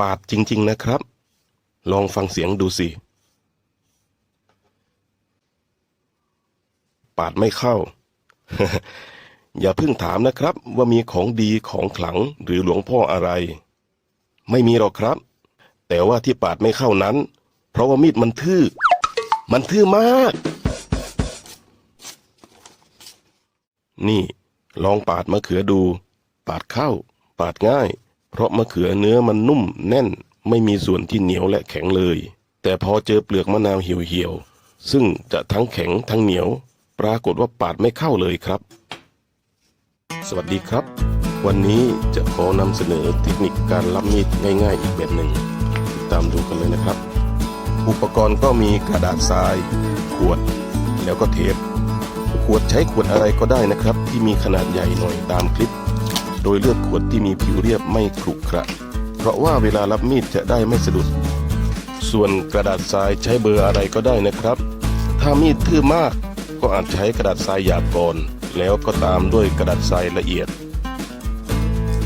ปาดจริง ๆ นะครับ ลองฟังเสียงดูสิ ปาดไม่เข้า อย่าเพิ่งถามนะครับ ว่ามีของดีของขลังหรือหลวงพ่ออะไร ไม่มีหรอกครับ แต่ว่าที่ปาดไม่เข้านั้น เพราะว่ามีดมันทื่อ มันทื่อมาก นี่ ลองปาดมะเขือดู ปาดเข้า ปาดง่าย เพราะมะเขือเนื้อมันนุ่มแน่นไม่มีส่วนที่เหนียวและแข็งเลย แต่พอเจอเปลือกมะนาวเหี่ยวๆ ซึ่งจะทั้งแข็งทั้งเหนียว ปรากฏว่าปาดไม่เข้าเลยครับ สวัสดีครับ วันนี้จะขอนำเสนอเทคนิคการรับมีดง่ายๆอีกแบบหนึ่งติดตามดูกันเลยนะครับ อุปกรณ์ก็มีกระดาษทราย ขวด แล้วก็เทป ขวดใช้ขวดอะไรก็ได้นะครับ ที่มีขนาดใหญ่หน่อยตามคลิป โดยเลือกขวดที่มีผิวเรียบไม่ขรุขระ เพราะว่าเวลารับมีดจะได้ไม่สะดุด ส่วนกระดาษทรายใช้เบอร์อะไรก็ได้นะครับ ถ้ามีดทื่อมากก็อาจใช้กระดาษทรายหยาบก่อน แล้วก็ตามด้วยกระดาษทรายละเอียด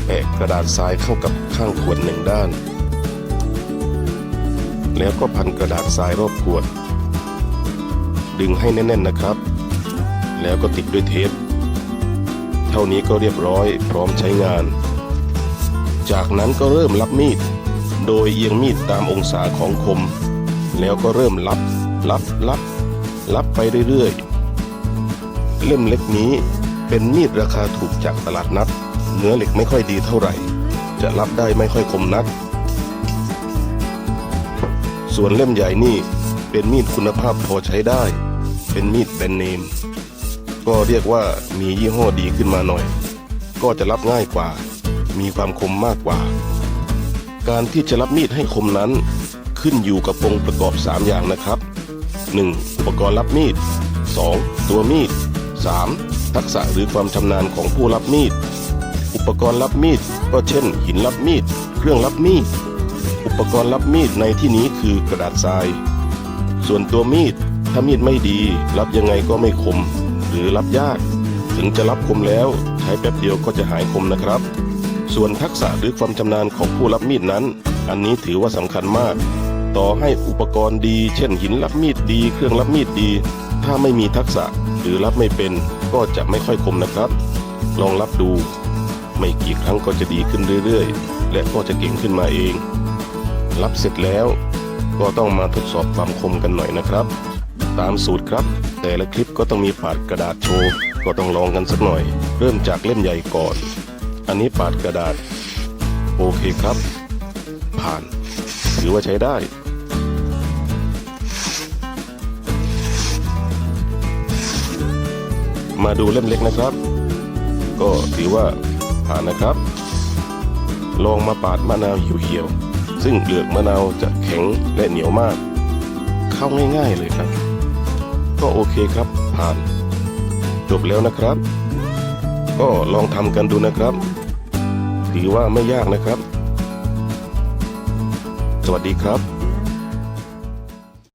แปะกระดาษทรายเข้ากับข้างขวดหนึ่งด้าน แล้วก็พันกระดาษทรายรอบขวด ดึงให้แน่นๆนะครับ แล้วก็ติดด้วยเทป ท่านี้ก็เรียบร้อยพร้อมใช้งาน จากนั้นก็เริ่มรับมีด โดยเอียงมีดตามองศาของคม แล้วก็เริ่มรับรับรับรับไปเรื่อยๆ เล่มเล็กนี้เป็นมีดราคาถูกจากตลาดนัด เนื้อเหล็กไม่ค่อยดีเท่าไหร่ จะรับได้ไม่ค่อยคมนัก ส่วนเล่มใหญ่นี่เป็นมีดคุณภาพพอใช้ได้ เป็นมีดแบรนด์เนม ก็เรียกว่ามียี่ห้อดีขึ้นมาหน่อย ก็จะรับง่ายกว่า มีความคมมากกว่า การที่จะรับมีดให้คมนั้น ขึ้นอยู่กับองค์ประกอบ 3 อย่างนะครับ 1. อุปกรณ์รับมีด 2. ตัวมีด 3. ทักษะหรือความชำนาญของผู้รับมีด อุปกรณ์รับมีดก็เช่น หินรับมีด เครื่องรับมีด อุปกรณ์รับมีดในที่นี้คือกระดาษทราย ส่วนตัวมีดถ้ามีดไม่ดี รับยังไงก็ไม่คม หรือรับยาก ถึงจะรับคมแล้วใช้แป๊บเดียวก็จะหายคมนะครับ ส่วนทักษะหรือความชำนาญของผู้รับมีดนั้น อันนี้ถือว่าสำคัญมาก ต่อให้อุปกรณ์ดี เช่นหินรับมีดดี เครื่องรับมีดดี ถ้าไม่มีทักษะหรือรับไม่เป็นก็จะไม่ค่อยคมนะครับ ลองรับดู ไม่กี่ครั้งก็จะดีขึ้นเรื่อยๆ และก็จะเก่งขึ้นมาเอง รับเสร็จแล้วก็ต้องมาทดสอบความคมกันหน่อยนะครับ ตามสูตรครับ แต่ละคลิปก็ต้องมีปาดกระดาษโชว์ก็ต้องลองกันสักหน่อย เริ่มจากเล่มใหญ่ก่อน อันนี้ปาดกระดาษ โอเคครับ ผ่าน ถือว่าใช้ได้มาดูเล่มเล็กนะครับ ก็ถือว่าผ่านนะครับ ลองมาปาดมะนาวเหี่ยวๆ ซึ่งเปลือกมะนาวจะแข็งและเหนียวมาก เข้าง่ายๆเลยครับ ก็โอเคครับ ผ่าน จบแล้วนะครับ ก็ลองทำกันดูนะครับถือว่าไม่ยากนะครับ สวัสดีครับ